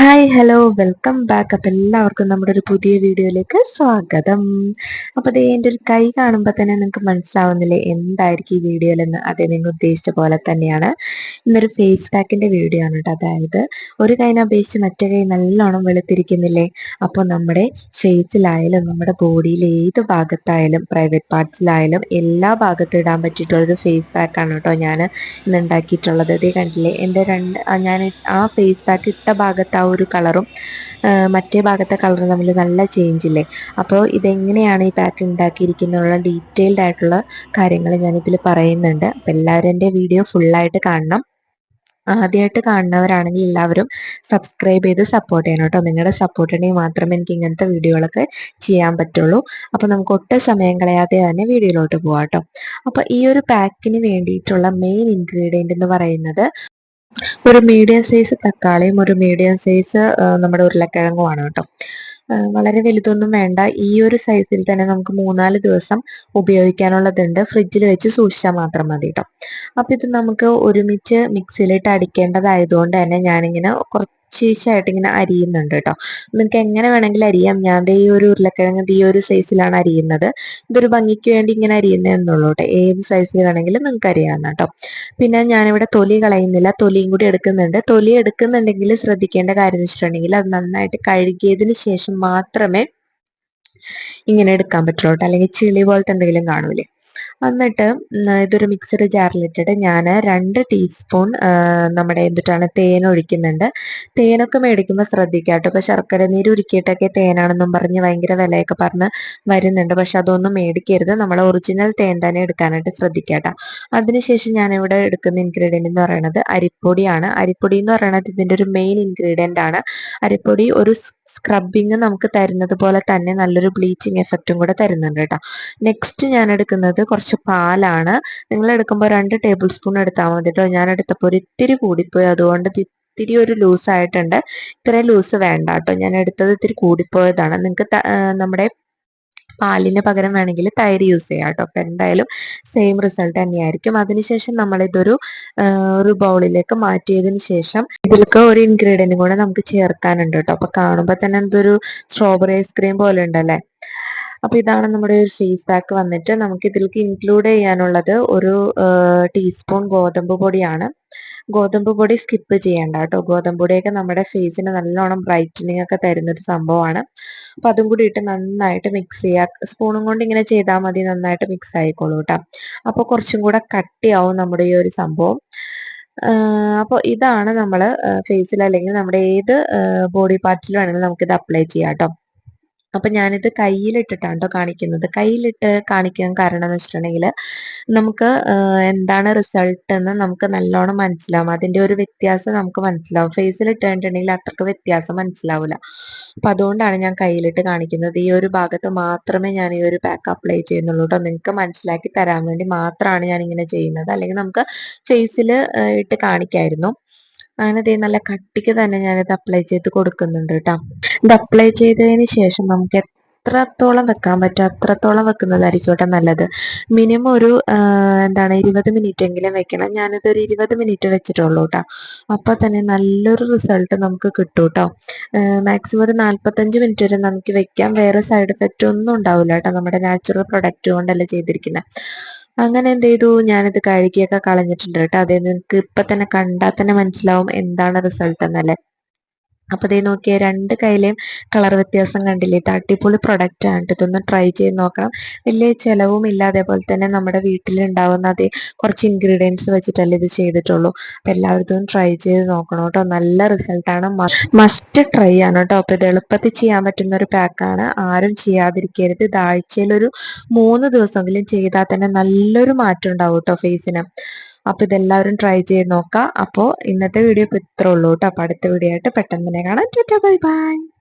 Hi hello welcome back അപ്പം എല്ലാവർക്കും നമ്മുടെ ഒരു പുതിയ വീഡിയോയിലേക്ക് സ്വാഗതം. അപ്പോൾ അതേ എന്റെ ഒരു കൈ കാണുമ്പോൾ തന്നെ നിങ്ങൾക്ക് മനസ്സിലാവുന്നില്ലേ എന്തായിരിക്കും ഈ വീഡിയോയിലെന്ന്? അതേ നിങ്ങൾ ഉദ്ദേശിച്ച പോലെ തന്നെയാണ്. ഇന്നൊരു ഫേസ് പാക്കിന്റെ വീഡിയോ ആണ് കേട്ടോ. അതായത് ഒരു കൈനെ അപേക്ഷിച്ച് മറ്റേ കൈ നല്ലോണം വെളുത്തിരിക്കുന്നില്ലേ? അപ്പോൾ നമ്മുടെ ഫേസിലായാലും നമ്മുടെ ബോഡിയിൽ ഏത് ഭാഗത്തായാലും പ്രൈവറ്റ് പാർട്സിലായാലും എല്ലാ ഭാഗത്തും ഇടാൻ പറ്റിയിട്ടുള്ളൊരു ഫേസ് പാക്കാണ് കേട്ടോ ഞാൻ ഇന്ന് ഉണ്ടാക്കിയിട്ടുള്ളത്. ഇതേ കണ്ടില്ലേ? എന്റെ രണ്ട് ഞാൻ ആ ഫേസ് പാക്ക് ഇട്ട ഭാഗത്ത് ആ ഒരു കളറും മറ്റേ ഭാഗത്തെ കളറും തമ്മിൽ നല്ല ചേഞ്ച് ഇല്ലേ? അപ്പോൾ ഇതെങ്ങനെയാണ് ഈ പാറ്റേൺ ഉണ്ടാക്കിയിരിക്കുന്നുള്ള ഡീറ്റെയിൽഡ് ആയിട്ടുള്ള കാര്യങ്ങൾ ഞാനിതിൽ പറയുന്നുണ്ട്. അപ്പോൾ എല്ലാവരും എന്റെ വീഡിയോ ഫുള്ളായിട്ട് കാണണം. ആദ്യമായിട്ട് കാണുന്നവരാണെങ്കിൽ എല്ലാവരും സബ്സ്ക്രൈബ് ചെയ്ത് സപ്പോർട്ട് ചെയ്യണം കേട്ടോ. നിങ്ങളുടെ സപ്പോർട്ട് ഉണ്ടെങ്കിൽ മാത്രമേ എനിക്ക് ഇങ്ങനത്തെ വീഡിയോകളൊക്കെ ചെയ്യാൻ പറ്റുള്ളൂ. അപ്പോൾ നമുക്ക് ഒട്ടും സമയം കളയാതെ തന്നെ വീഡിയോയിലോട്ട് പോകാം കേട്ടോ. അപ്പോൾ ഈ ഒരു പാക്കിന് വേണ്ടിയിട്ടുള്ള മെയിൻ ഇൻഗ്രീഡിയന്റ് എന്ന് പറയുന്നത് ഒരു മീഡിയം സൈസ് തക്കാളിയും ഒരു മീഡിയം സൈസ് നമ്മുടെ ഉരുളക്കിഴങ്ങുമാണ് കേട്ടോ. വളരെ വലുതൊന്നും വേണ്ട. ഈ ഒരു സൈസിൽ തന്നെ നമുക്ക് മൂന്നാൽ ദിവസം ഉപയോഗിക്കാനുള്ളതുണ്ട്. ഫ്രിഡ്ജിൽ വെച്ച് സൂക്ഷിച്ചാൽ മാത്രം മതി കേട്ടോ. അപ്പം ഇത് നമുക്ക് ഒരുമിച്ച് മിക്സിയിലിട്ട് അടിക്കേണ്ടതായതുകൊണ്ട് തന്നെ ഞാനിങ്ങനെ കുറച്ച് ശേഷമായിട്ട് ഇങ്ങനെ അരിയുന്നുണ്ട് കേട്ടോ നിങ്ങൾക്ക് എങ്ങനെ വേണമെങ്കിലും അരിയാം. ഞാൻ ഈ ഒരു ഉരുളക്കിഴങ്ങ് ഈ ഒരു സൈസിലാണ് അരിയുന്നത്. ഇതൊരു ഭംഗിക്ക് വേണ്ടി ഇങ്ങനെ അരിയുന്നതെന്നുള്ളൂ കേട്ടോ ഏത് സൈസിൽ വേണമെങ്കിലും നിങ്ങൾക്ക് അരിയാവുന്ന കേട്ടോ പിന്നെ ഞാനിവിടെ തൊലി കളയുന്നില്ല. തൊലിയും കൂടി എടുക്കുന്നുണ്ട്. തൊലി എടുക്കുന്നുണ്ടെങ്കിൽ ശ്രദ്ധിക്കേണ്ട കാര്യം എന്ന് വെച്ചിട്ടുണ്ടെങ്കിൽ അത് നന്നായിട്ട് കഴുകിയതിന് ശേഷം മാത്രമേ ഇങ്ങനെ എടുക്കാൻ പറ്റുള്ളൂ കേട്ടോ അല്ലെങ്കിൽ ചെളി പോലത്തെ എന്തെങ്കിലും കാണൂലേ. എന്നിട്ട് ഇതൊരു മിക്സഡ് ജാറിലിട്ടിട്ട് ഞാൻ രണ്ട് ടീസ്പൂൺ നമ്മുടെ എന്തിട്ടാണ് തേൻ ഒഴിക്കുന്നുണ്ട്. തേനൊക്കെ മേടിക്കുമ്പോൾ ശ്രദ്ധിക്കുക കേട്ടോ ഇപ്പോൾ ശർക്കര നീര് ഉരുക്കിയിട്ടൊക്കെ തേനാണെന്നും പറഞ്ഞ് ഭയങ്കര വിലയൊക്കെ പറഞ്ഞ് വരുന്നുണ്ട്. പക്ഷെ അതൊന്നും മേടിക്കരുത്. നമ്മൾ ഒറിജിനൽ തേൻ തന്നെ എടുക്കാനായിട്ട് ശ്രദ്ധിക്കുക കേട്ടോ അതിനുശേഷം ഞാനിവിടെ എടുക്കുന്ന ഇൻഗ്രീഡിയന്റ് എന്ന് പറയുന്നത് അരിപ്പൊടിയാണ്. അരിപ്പൊടി എന്ന് പറയുന്നത് ഇതിന്റെ ഒരു മെയിൻ ഇൻഗ്രീഡിയന്റ് ആണ്. അരിപ്പൊടി ഒരു സ്ക്രബിങ് നമുക്ക് തരുന്നത് പോലെ തന്നെ നല്ലൊരു ബ്ലീച്ചിങ് എഫക്റ്റും കൂടെ തരുന്നുണ്ട് കേട്ടോ. നെക്സ്റ്റ് ഞാൻ എടുക്കുന്നത് കുറച്ച് പാലാണ്. നിങ്ങൾ എടുക്കുമ്പോൾ രണ്ട് ടേബിൾ സ്പൂൺ എടുത്താൽ മതി കേട്ടോ ഞാൻ എടുത്തപ്പോൾ ഒരു ഇത്തിരി കൂടിപ്പോയി. അതുകൊണ്ട് ഇത്തിരി ഒരു ലൂസ് ആയിട്ടുണ്ട്. ഇത്രയും ലൂസ് വേണ്ട കേട്ടോ ഞാൻ എടുത്തത് ഇത്തിരി കൂടിപ്പോയതാണ്. നിങ്ങൾക്ക് നമ്മുടെ പാലിന് പകരം വേണമെങ്കിൽ തൈര് യൂസ് ചെയ്യാം കേട്ടോ. അപ്പം എന്തായാലും സെയിം റിസൾട്ട് തന്നെയായിരിക്കും. അതിനുശേഷം നമ്മൾ ഇതൊരു ഒരു ബൗളിലേക്ക് മാറ്റിയതിന് ശേഷം ഇതിലേക്ക് ഒരു ഇൻഗ്രീഡിയന്റും കൂടെ നമുക്ക് ചേർക്കാനുണ്ട് കേട്ടോ. അപ്പോൾ കാണുമ്പോൾ തന്നെ എന്തൊരു സ്ട്രോബെറി ഐസ്ക്രീം പോലെ ഉണ്ടല്ലേ? അപ്പോൾ ഇതാണ് നമ്മുടെ ഒരു ഫേസ് പാക്ക് വന്നിട്ട് നമുക്ക് ഇതിലേക്ക് ഇൻക്ലൂഡ് ചെയ്യാനുള്ളത് ഒരു ടീസ്പൂൺ ഗോതമ്പ് പൊടിയാണ്. ഗോതമ്പ് പൊടി സ്കിപ്പ് ചെയ്യേണ്ട കേട്ടോ. ഗോതമ്പ് പൊടിയൊക്കെ നമ്മുടെ ഫേസിന് നല്ലോണം ബ്രൈറ്റനിങ് ഒക്കെ തരുന്നൊരു സംഭവമാണ്. അപ്പൊ അതും കൂടി ഇട്ട് നന്നായിട്ട് മിക്സ് ചെയ്യുക സ്പൂണും കൊണ്ട് ഇങ്ങനെ ചെയ്താൽ മതി. നന്നായിട്ട് മിക്സ് ആയിക്കോളൂ കേട്ടോ. അപ്പോൾ കുറച്ചും കൂടെ കട്ടിയാവും നമ്മുടെ ഈ ഒരു സംഭവം. അപ്പോൾ ഇതാണ് നമ്മൾ ഫേസിൽ അല്ലെങ്കിൽ നമ്മുടെ ഏത് ബോഡി പാർട്ടിൽ വേണമെങ്കിലും നമുക്കിത് അപ്ലൈ ചെയ്യാം കേട്ടോ. അപ്പൊ ഞാനിത് കയ്യിലിട്ടിട്ടാണ് കേട്ടോ കാണിക്കുന്നത്. കയ്യിലിട്ട് കാണിക്കാൻ കാരണം എന്ന് വെച്ചിട്ടുണ്ടെങ്കിൽ നമുക്ക് എന്താണ് റിസൾട്ട് എന്ന് നമുക്ക് നല്ലോണം മനസ്സിലാവും. അതിന്റെ ഒരു വ്യത്യാസം നമുക്ക് മനസ്സിലാവും. ഫേസിൽ ഇട്ടിട്ടുണ്ടെങ്കിൽ അത്രയ്ക്ക് വ്യത്യാസം മനസ്സിലാവില്ല അപ്പൊ അതുകൊണ്ടാണ് ഞാൻ കയ്യിലിട്ട് കാണിക്കുന്നത്. ഈ ഒരു ഭാഗത്ത് മാത്രമേ ഞാൻ ഈ ഒരു പാക്ക് അപ്ലൈ ചെയ്യുന്നുള്ളൂ കേട്ടോ നിങ്ങൾക്ക് മനസ്സിലാക്കി തരാൻ വേണ്ടി മാത്രമാണ് ഞാൻ ഇങ്ങനെ ചെയ്യുന്നത്. അല്ലെങ്കിൽ നമുക്ക് ഫേസിൽ ഇട്ട് കാണിക്കായിരുന്നു. അങ്ങനെ ദേ നല്ല കട്ടിക്ക് തന്നെ ഞാനിത് അപ്ലൈ ചെയ്ത് കൊടുക്കുന്നുണ്ട് കേട്ടോ ഇത് അപ്ലൈ ചെയ്തതിന് ശേഷം നമുക്ക് എത്രത്തോളം വെക്കാൻ പറ്റും അത്രത്തോളം വെക്കുന്നതായിരിക്കും കേട്ടോ നല്ലത്. മിനിമം ഒരു എന്താണ് ഇരുപത് മിനിറ്റ് എങ്കിലും വെക്കണം. ഞാനിത് ഒരു ഇരുപത് മിനിറ്റ് വെച്ചിട്ടുള്ളൂ കേട്ടോ അപ്പോൾ തന്നെ നല്ലൊരു റിസൾട്ട് നമുക്ക് കിട്ടും കേട്ടോ മാക്സിമം ഒരു നാൽപ്പത്തഞ്ച് മിനിറ്റ് വരെ നമുക്ക് വെക്കാം. വേറെ സൈഡ് എഫക്റ്റ് ഒന്നും ഉണ്ടാവില്ല കേട്ടോ നമ്മുടെ നാച്ചുറൽ പ്രൊഡക്റ്റ് കൊണ്ടല്ലേ ചെയ്തിരിക്കുന്നത് അങ്ങനെ എന്ത് ചെയ്തു? ഞാനിത് കഴുകിയൊക്കെ കളഞ്ഞിട്ടുണ്ട് കേട്ടോ. അതേ നിങ്ങൾക്ക് ഇപ്പൊ തന്നെ കണ്ടാൽ തന്നെ മനസ്സിലാവും എന്താണ് റിസൾട്ട് എന്നല്ലേ. അപ്പൊ ഇതേ നോക്കിയ രണ്ട് കയ്യിലെയും കളർ വ്യത്യാസം കണ്ടില്ലേ? ഇത് അടിപൊളി പ്രൊഡക്റ്റ് ആണ് ഇതൊന്ന് ട്രൈ ചെയ്ത് നോക്കണം. വലിയ ചിലവും ഇല്ല. അതേപോലെ തന്നെ നമ്മുടെ വീട്ടിലുണ്ടാവുന്ന അതേ കുറച്ച് ഇൻഗ്രീഡിയൻസ് വെച്ചിട്ടല്ലേ ഇത് ചെയ്തിട്ടുള്ളൂ. അപ്പൊ എല്ലാവരും ട്രൈ ചെയ്ത് നോക്കണം കേട്ടോ. നല്ല റിസൾട്ടാണ് മസ്റ്റ് ട്രൈ ആണ് കേട്ടോ. അപ്പൊ ഇത് എളുപ്പത്തിൽ ചെയ്യാൻ പറ്റുന്ന ഒരു പാക്കാണ് ആരും ചെയ്യാതിരിക്കരുത്. ഇത് ആഴ്ചയിൽ ഒരു മൂന്ന് ദിവസമെങ്കിലും ചെയ്താൽ തന്നെ നല്ലൊരു മാറ്റം ഉണ്ടാവും കേട്ടോ ഫേസിന് അപ്പോൾ ഇതെല്ലാവരും ട്രൈ ചെയ്ത് നോക്കാം. അപ്പോൾ ഇന്നത്തെ വീഡിയോ ഇപ്പോൾ ഇത്രേ ഉള്ളൂ കേട്ടോ. അപ്പോൾ അടുത്ത വീഡിയോ ആയിട്ട് പെട്ടെന്ന് തന്നെ കാണാം. Bye bye.